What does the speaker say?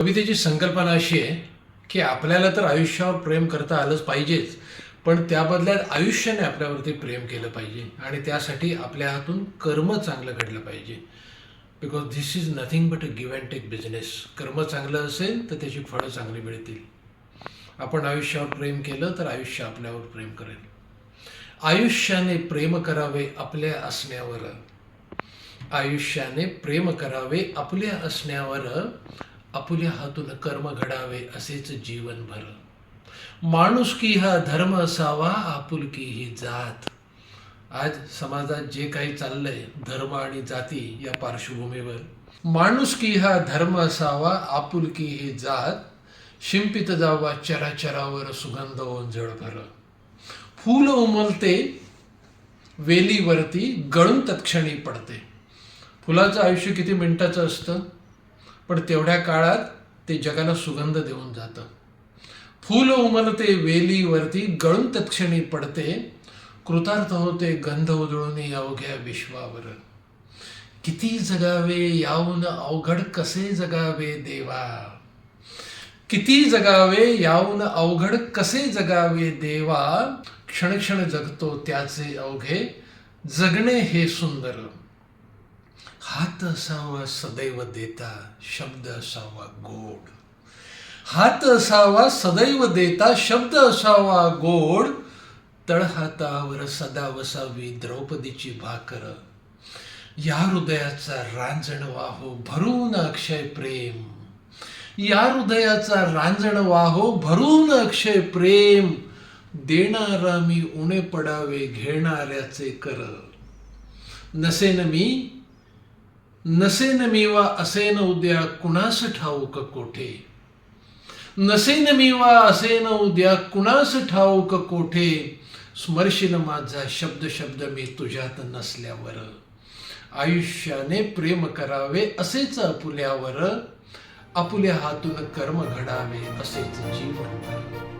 कवितेची संकल्पना अशी आहे की आपल्याला तर आयुष्यावर प्रेम करता आलंच पाहिजेच पण त्या बदल्यात आयुष्याने आपल्यावरती प्रेम केलं पाहिजे आणि त्यासाठी आपल्या हातून कर्म चांगलं घडलं पाहिजे. Because this is nothing but a give and take business कर्म चांगलं असेल तर त्याची फळं चांगली मिळतील. आपण आयुष्यावर प्रेम केलं तर आयुष्य आपल्यावर प्रेम करेल. आयुष्याने प्रेम करावे आपल्या असण्यावर. आयुष्याने प्रेम करावे आपल्या असण्यावर. आपुल्या हातून कर्म घडावे असेच जीवन भर माणुसकी हा धर्म असावा आपुलकी ही जात. आज समाजात जे काही चाललंय धर्म आणि जाती या पार्श्वभूमीवर माणुसकी हा धर्म असावा आपुलकी ही जात शिंपित जावा चराचरावर सुगंध ओंजळ भर. फूल उमलते वेलीवरती गळून तत्क्षणी पडते. फुलाचं आयुष्य किती मिनिटाचं असतं? पण तेवढ्या काळात ते जगाला सुगंध देऊन जातं. फूल उमलते वेलीवरती गळून तत्क्षणी पडते. कृतार्थ होते गंध उधळून अवघ्या विश्वावर. किती जगावे याहून अवघड कसे जगावे देवा? किती जगावे याहून अवघड कसे जगावे देवा? क्षण क्षण जगतो त्याचे अवघे जगणे हे सुंदर. हात असावा सदैव देता शब्द असावा गोड. हात असावा सदैव देता शब्द असावा गोड. तळहातावर सदा वसावी द्रौपदीची भाकर. या हृदयाचा रांजण वाहो भरून अक्षय प्रेम. या हृदयाचा रांजण वाहो भरून अक्षय प्रेम. देणारा मी उणे पडावे घेणाऱ्याचे कर. नसेन मी नसेन मी वा असेन उद्या कुणास ठाऊक कोठे? नसेन मी वा असेन उद्या कुणास ठाऊक कोठे? स्मर्शील माझा शब्द शब्द मी तुझ्यात नसल्यावर. आयुष्याने प्रेम करावे असेच अपुल्यावर आपुल्या हातून कर्म घडावे असेच जीवन.